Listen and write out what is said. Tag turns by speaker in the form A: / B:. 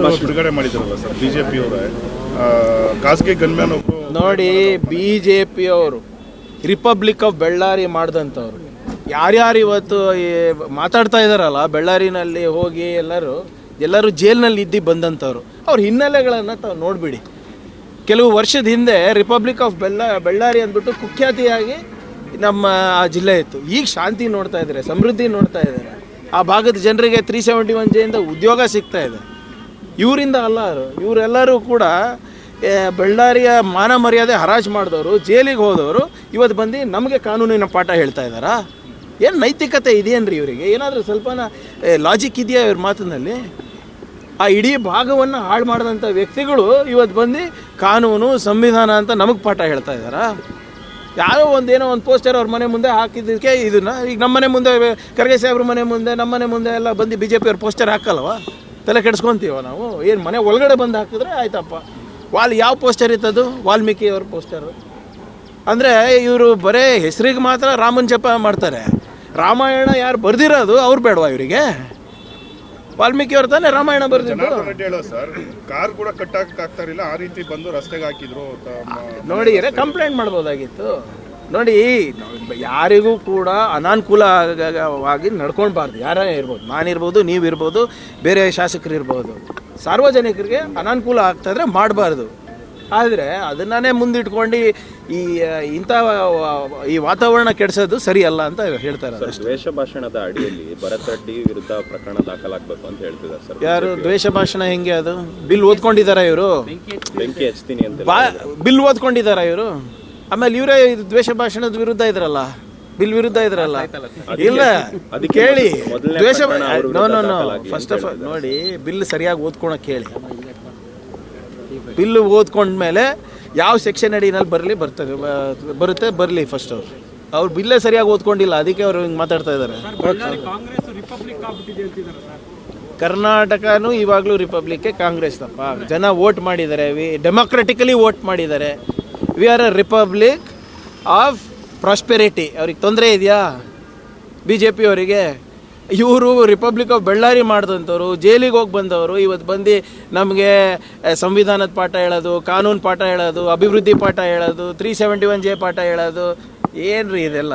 A: ಬಿಡುಗಡೆ ಮಾಡಿದ್ರಲ್ಲ sir BJP ಅವರ. ಖಾಸಗಿ ಗನ್ಮ್ಯಾನ್
B: ನೋಡಿ ಬಿ ಜೆ ಪಿಯವರು ರಿಪಬ್ಲಿಕ್ ಆಫ್ ಬೆಳ್ಳಾರಿ ಮಾಡಿದಂಥವ್ರು. ಯಾರ್ಯಾರು ಇವತ್ತು ಈ ಮಾತಾಡ್ತಾ ಇದ್ದಾರಲ್ಲ ಬೆಳ್ಳಾರಿನಲ್ಲಿ ಹೋಗಿ ಎಲ್ಲರೂ ಎಲ್ಲರೂ ಜೈಲಿನಲ್ಲಿ ಇದ್ದು ಬಂದಂಥವ್ರು. ಅವ್ರ ಹಿನ್ನೆಲೆಗಳನ್ನು ತಾವು ನೋಡಿಬಿಡಿ. ಕೆಲವು ವರ್ಷದ ಹಿಂದೆ ರಿಪಬ್ಲಿಕ್ ಆಫ್ ಬೆಲ್ಲ ಬೆಳ್ಳಾರಿ ಅಂದ್ಬಿಟ್ಟು ಕುಖ್ಯಾತಿಯಾಗಿ ನಮ್ಮ ಆ ಜಿಲ್ಲೆ ಇತ್ತು. ಈಗ ಶಾಂತಿ ನೋಡ್ತಾ ಇದ್ದಾರೆ ಸಮೃದ್ಧಿ ನೋಡ್ತಾ ಇದ್ದಾರೆ ಆ ಭಾಗದ ಜನರಿಗೆ ತ್ರೀ ಸೆವೆಂಟಿ ಒನ್ ಜೆಯಿಂದ ಉದ್ಯೋಗ ಸಿಗ್ತಾ ಇದೆ. ಇವರಿಂದ ಅಲ್ಲ, ಇವರೆಲ್ಲರೂ ಕೂಡ ಬಳ್ಳಾರಿಯ ಮಾನ ಮರ್ಯಾದೆ ಹರಾಜು ಮಾಡಿದವರು, ಜೈಲಿಗೆ ಹೋದವರು, ಇವತ್ತು ಬಂದು ನಮಗೆ ಕಾನೂನಿನ ಪಾಠ ಹೇಳ್ತಾ ಇದ್ದಾರಾ? ಏನು ನೈತಿಕತೆ ಇದೆಯೇನ್ರಿ ಇವರಿಗೆ? ಏನಾದರೂ ಸ್ವಲ್ಪನ ಲಾಜಿಕ್ ಇದೆಯಾ ಇವ್ರ ಮಾತಿನಲ್ಲಿ? ಆ ಇಡೀ ಭಾಗವನ್ನು ಹಾಳು ಮಾಡಿದಂಥ ವ್ಯಕ್ತಿಗಳು ಇವತ್ತು ಬಂದು ಕಾನೂನು, ಸಂವಿಧಾನ ಅಂತ ನಮಗೆ ಪಾಠ ಹೇಳ್ತಾ ಇದ್ದಾರಾ? ಯಾರೋ ಒಂದೇನೋ ಒಂದು ಪೋಸ್ಟರ್ ಅವ್ರ ಮನೆ ಮುಂದೆ ಹಾಕಿದ್ದಕ್ಕೆ ಇದನ್ನು, ಈಗ ನಮ್ಮ ಮನೆ ಮುಂದೆ ಖರ್ಗೆ ಸಾಹೇಬ್ರ ಮನೆ ಮುಂದೆ ನಮ್ಮ ಮನೆ ಮುಂದೆ ಎಲ್ಲ ಬಂದು ಬಿ ಜೆ ಪಿಯವ್ರ ಪೋಸ್ಟರ್ ಹಾಕಲ್ವ? ತಲೆ ಕೆಡಿಸ್ಕೊತೀವ ನಾವು? ಏನು ಮನೆ ಒಳಗಡೆ ಬಂದು ಹಾಕಿದ್ರೆ ಆಯ್ತಪ್ಪ. ವಾಲ್ ಯಾವ ಪೋಸ್ಟರ್ ಇತ್ತದು? ವಾಲ್ಮೀಕಿ ಅವ್ರ ಪೋಸ್ಟರು ಅಂದರೆ ಇವರು ಬರೇ ಹೆಸರಿಗೆ ಮಾತ್ರ ರಾಮನ್ ಜಪ ಮಾಡ್ತಾರೆ. ರಾಮಾಯಣ ಯಾರು ಬರ್ದಿರೋದು ಅವ್ರು ಬೇಡವಾ ಇವರಿಗೆ? ವಾಲ್ಮೀಕಿ ಅವ್ರು ತಾನೇ ರಾಮಾಯಣ ಬರ್ದಿದ್ದು.
A: ಜನಾರ್ದನ್ ರೆಡ್ಡಿ ಹೇಳೋ ಸರ್ ಕಾರ್ ಕೂಡ ಕಟ್ಟಾಕ್ ಆಗ್ತಾ ಇರಲಿಲ್ಲ ಆ ರೀತಿ ಬಂದು ರಸ್ತೆಗೆ ಹಾಕಿದ್ರು ತಮ್ಮ
B: ನೋಡಿ ಕಂಪ್ಲೇಂಟ್ ಮಾಡ್ಬೋದಾಗಿತ್ತು. ನೋಡಿ ಯಾರಿಗೂ ಕೂಡ ಅನಾನುಕೂಲವಾಗಿ ನಡ್ಕೊಳ್ಬಾರ್ದು. ಯಾರೇ ಇರ್ಬೋದು. ನಾನಿರ್ಬೋದು ನೀವಿರ್ಬೋದು ಬೇರೆ ಶಾಸಕರು ಇರ್ಬೋದು ಸಾರ್ವಜನಿಕರಿಗೆ ಅನಾನುಕೂಲ ಆಗ್ತಾಯಿದ್ರೆ ಮಾಡಬಾರ್ದು. ಆದರೆ ಅದನ್ನೇ ಮುಂದಿಟ್ಕೊಂಡು ಈ ಇಂಥ ಈ ವಾತಾವರಣ ಕೆಡಿಸೋದು ಸರಿ ಅಲ್ಲ ಅಂತ ಹೇಳ್ತಾರೆ
C: ಸರ್ ದ್ವೇಷ ಭಾಷಣದ ಅಡಿಯಲ್ಲಿ ಭರತ್ ರೆಡ್ಡಿ ವಿರುದ್ಧ ಪ್ರಕರಣ ದಾಖಲಾಗಬೇಕು ಅಂತ ಹೇಳ್ತಿದ್ದಾರೆ ಸರ್.
B: ಯಾರು? ದ್ವೇಷ ಭಾಷಣ ಹೆಂಗೆ ಅದು? ಬಿಲ್ ಓದ್ಕೊಂಡಿದ್ದಾರೆ ಇವರು?
C: ಬೆಂಕಿ ಹಚ್ತೀನಿ ಅಂತ
B: ಬಿಲ್ ಓದ್ಕೊಂಡಿದ್ದಾರೆ ಇವರು? ಆಮೇಲೆ ಇವರೇ ದ್ವೇಷ ಭಾಷಣದ ವಿರುದ್ಧ ಇದ್ರಲ್ಲ ಬಿಲ್ ವಿರುದ್ಧ ಇದ್ರಲ್ಲ. ಇಲ್ಲ
C: ಅದಕ್ಕೆ
B: ಕೇಳಿ. ದ್ವೇಷ no no no first of all ನೋಡಿ ಬಿಲ್ ಸರಿಯಾಗಿ ಓದ್ಕೊಳಕ್ ಕೇಳಿ. ಬಿಲ್ ಓದ್ಕೊಂಡ್ಮೇಲೆ ಯಾವ ಸೆಕ್ಷನ್ ಅಡಿನಲ್ಲಿ ಬರಲಿ ಬರ್ತಾರೆ ಬರುತ್ತೆ ಬರಲಿ ಫಸ್ಟ್ ಅವ್ರು. ಅವ್ರು ಬಿಲ್ಲೇ ಸರಿಯಾಗಿ ಓದ್ಕೊಂಡಿಲ್ಲ ಅದಕ್ಕೆ ಅವರು ಹಿಂಗೆ ಮಾತಾಡ್ತಾ ಇದ್ದಾರೆ ಕರ್ನಾಟಕನೂ ಇವಾಗಲೂ ರಿಪಬ್ಲಿಕ್ಗೆ ಕಾಂಗ್ರೆಸ್ ತಪ್ಪ ಜನ ವೋಟ್ ಮಾಡಿದ್ದಾರೆ ವಿ ಡೆಮೋಕ್ರೆಟಿಕಲಿ ವೋಟ್ ಮಾಡಿದ್ದಾರೆ. We are a republic of prosperity ಅವ್ರಿಗೆ ತೊಂದರೆ ಇದೆಯಾ? ಬಿ ಜೆ ಪಿ ಅವರಿಗೆ. ಇವರು ರಿಪಬ್ಲಿಕ್ ಆಫ್ ಬೆಳ್ಳಾರಿ ಮಾಡಿದಂಥವ್ರು ಜೈಲಿಗೆ ಹೋಗಿ ಬಂದವರು. ಇವತ್ತು ಬಂದು ನಮಗೆ ಸಂವಿಧಾನದ ಪಾಠ ಹೇಳೋದು ಕಾನೂನು ಪಾಠ ಹೇಳೋದು ಅಭಿವೃದ್ಧಿ ಪಾಠ ಹೇಳೋದು ತ್ರೀ ಸೆವೆಂಟಿ ಒನ್ ಜೆ ಪಾಠ ಹೇಳೋದು. ಏನು ರೀ ಇದೆಲ್ಲ